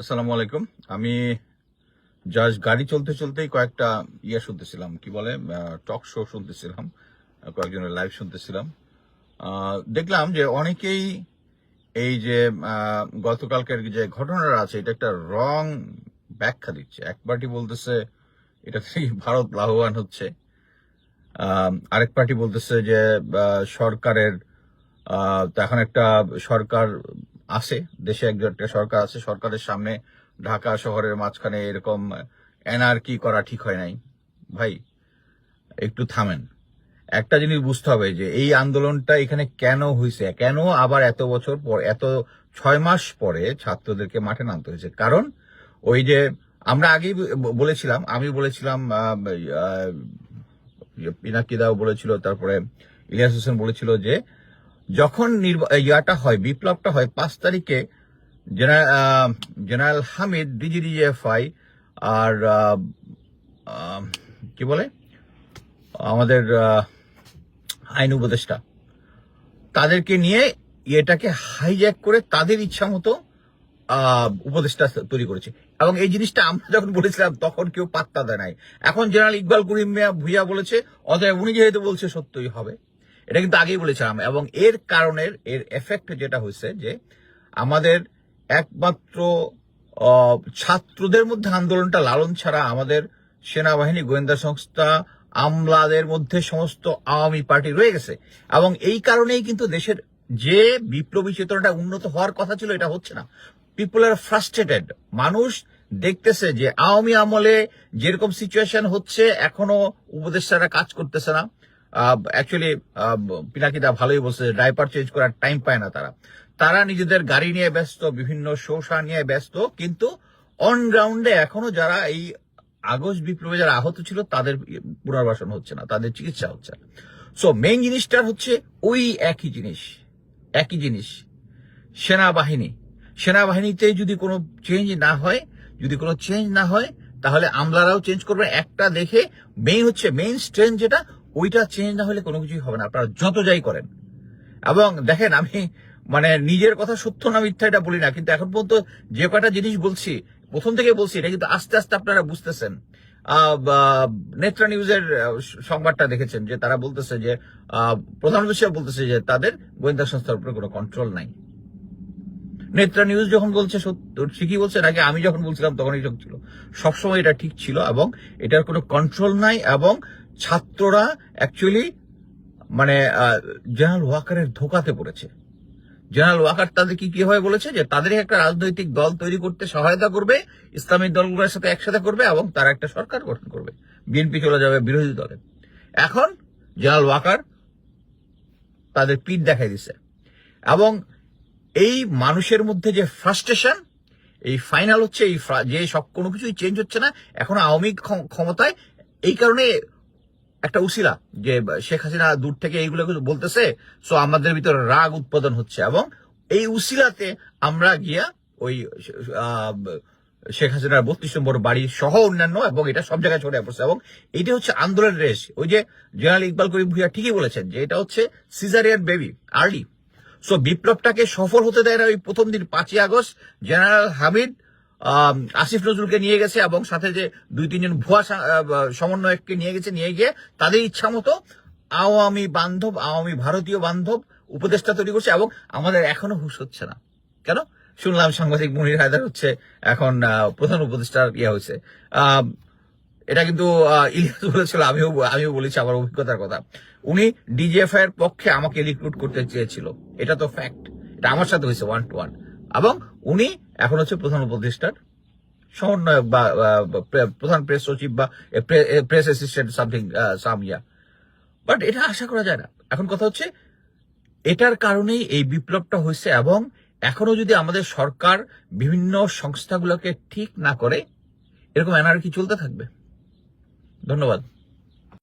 আসসালামু আলাইকুম। আমি জাস্ট গাড়ি চলতে চলতেই কয়েকটা ইয়ে শুনতেছিলাম, কি বলে টক শো শুনতেছিলাম কয়েকজনের লাইভ শুনতেছিলাম। দেখলাম যে অনেকেই এই যে গতকালকের যে ঘটনাটা আছে, এটা একটা রং ব্যাখ্যা দিচ্ছে। এক পার্টি বলতেছে, এটা থেকে ভারত লাভবান হচ্ছে? আরেক পার্টি বলতেছে যে সরকারের এখন একটা সরকার আছে, দেশে একটা সরকার আছে, সরকারের সামনে ঢাকা শহরের মাঝখানে এরকম এনআরকি করা ঠিক হয় নাই। ভাই, একটু থামেন। একটা জিনিস বুঝতে হবে যে, এই আন্দোলনটা এখানে কেন হয়েছে কেন আবার এত বছর পর, এত ছয় মাস পরে ছাত্রদেরকে মাঠে নামতে হয়েছে? কারণ, ওই যে আমরা আগেই বলেছিলাম, আমি বলেছিলাম পিনাকিদাও বলেছিল, তারপরে ইলিয়াস হোসেন বলেছিল যে যখন ইয়াটা হয়, বিপ্লবটা হয় পাঁচ তারিখে, জেনারেল হামিদ ডিজিডিএফআই আর কি বলে? আমাদের আইন উপদেষ্টা, তাদেরকে নিয়ে এটাকে হাইজ্যাক করে তাদের ইচ্ছা মতো উপদেষ্টা তৈরি করেছে। এবং এই জিনিসটা আমরা যখন বলেছিলাম, তখন কেউ পাত্তা দেয় নাই। এখন জেনারেল ইকবাল করিম ভুইয়া বলেছে, অতএব উনি যেহেতু বলছে, সত্যই হবে। এটা কিন্তু আগেই বলেছিলাম, এবং এর কারণের, এর এফেক্ট যেটা হয়েছে যে আমাদের একমাত্র ছাত্রদের মধ্যে আন্দোলনটা লালন ছাড়া আমাদের সেনাবাহিনী, গোয়েন্দা সংস্থা, আমলাদের মধ্যে সমস্ত আওয়ামী পার্টি রয়ে গেছে। এবং এই কারণেই কিন্তু দেশের যে বিপ্লবী চেতনাটা উন্নত হওয়ার কথা ছিল, এটা হচ্ছে না। পিপল আর ফ্রাস্ট্রেটেড মানুষ দেখতেছে যে আওয়ামী আমলে যেরকম সিচুয়েশন হচ্ছে, এখনও উপদেষ্টারা কাজ করতেছে না। অ্যাকচুয়ালি পিনাকিদা ভালোই বলছে ড্রাইভার চেঞ্জ করার টাইম পায় না তারা। তারা নিজেদের গাড়ি নিয়ে ব্যস্ত, বিভিন্ন শোষা নিয়ে ব্যস্ত, কিন্তু অন গ্রাউন্ডে এখনও যারা এই আগস্ট বিপ্লবে যারা আহত ছিল, তাদের পুনর্বাসন হচ্ছে না, তাদের চিকিৎসা হচ্ছে না। সো মেইন জিনিসটা হচ্ছে ওই একই জিনিস একই জিনিস, সেনাবাহিনী। সেনাবাহিনীতে যদি কোনো চেঞ্জ না হয়, যদি কোনো চেঞ্জ না হয়, তাহলে আমলারাও চেঞ্জ করবে। একটা দেখে মেইন হচ্ছে মেইন স্ট্রেন যেটা ওইটা চেঞ্জ না হলে কোনো কিছুই হবে না। আপনারা যত যাই করেন। এবং দেখেন, আমি মানে নিজের কথা সত্য না মিথ্যা এটা বলি না, কিন্তু এখন পর্যন্ত যে কটা জিনিস বলছি, প্রথম থেকে বলছি, এটা কিন্তু আস্তে আস্তে আপনারা বুঝতেছেন। নেত্রা নিউজের সংবাদটা দেখেছেন যে তারা বলতেছে যে প্রধানমন্ত্রী বলতেছে যে তাদের গোয়েন্দা সংস্থার উপরে কোনো কন্ট্রোল নাই। নেত্রা নিউজ যখন বলছে সত্য ঠিকই বলছে নাকি আমি যখন বলছিলাম তখনই ঠিক ছিল। সবসময় এটা ঠিক ছিল এবং এটার কোনো কন্ট্রোল নাই এবং ছাত্ররা অ্যাকচুয়ালি মানে জেনারেল ওয়াকারের ধোকাতে পড়েছে। জেনারেল ওয়াকার তাদেরকে কীভাবে বলেছে যে তাদের একটা রাজনৈতিক দল তৈরি করতে সহায়তা করবে ইসলামিক দলগুলোর সাথে একসাথে করবে এবং তারা একটা সরকার গঠন করবে। বিএনপি চলে যাবে বিরোধী দলে। এখন জেনারেল ওয়াকার তাদের পিঠ দেখাই দিছে। এবং এই মানুষের মধ্যে যে ফ্রাস্ট্রেশন এই ফাইনাল হচ্ছে এই যে সব কোনো কিছুই চেঞ্জ হচ্ছে না, এখন আওয়ামী ক্ষম- ক্ষমতায় এই কারণে একটা উসিলা যে শেখ হাসিনা দূর থেকে এইগুলো বলতেছে সো আমাদের ভিতরে রাগ উৎপাদন হচ্ছে এবং এই উসিলাতে আমরা গিয়া ওই শেখ হাসিনার বত্রিশ নম্বর বাড়ি সহ অন্যান্য এবং এটা সব জায়গায় ছড়িয়ে পড়ছে এবং এটা হচ্ছে আন্দোলনের রেস ওই যে জেনারেল ইকবাল করিম ভুইয়া ঠিকই বলেছেন যে এটা হচ্ছে সিজারিয়ান বেবি, আর্লি। সো বিপ্লবটাকে সফল হতে দেয় না ওই প্রথম দিন পাঁচই আগস্ট, জেনারেল হামিদ আসিফ নজরুলকে নিয়ে গেছে এবং সাথে যে দুই, তিনজন ভুয়া সমন্বয়ককে নিয়ে গেছে, নিয়ে গিয়ে তাদের ইচ্ছা মতো আওয়ামী বান্ধব, আওয়ামী ভারতীয় বান্ধব উপদেষ্টা তৈরি করছে এবং আমাদের এখনও হুশ হচ্ছে না। কেন? শুনলাম সাংবাদিক মনির হায়দার হচ্ছে এখন প্রধান উপদেষ্টার ইয়ে হয়েছে। এটা কিন্তু ইলিয়াস বলেছিল, আমিও আমিও বলেছি আমার অভিজ্ঞতার কথা। উনি ডিজিএফআই এর পক্ষে আমাকে রিক্রুট করতে চেয়েছিল। এটা তো ফ্যাক্ট এটা আমার সাথে হয়েছে ওয়ান টু ওয়ান এবং উনি এখন হচ্ছে প্রধান উপদেষ্টার সমন্বয়ক বা প্রধান প্রেস সচিব বা press assistant something Samia. But এটা আশা করা যায় না। এখন কথা হচ্ছে, এটার কারণেই এই বিপ্লবটা হয়েছে এবং এখনও যদি আমাদের সরকার বিভিন্ন সংস্থাগুলোকে ঠিক না করে, এরকম এনআরকি চলতে থাকবে। ধন্যবাদ।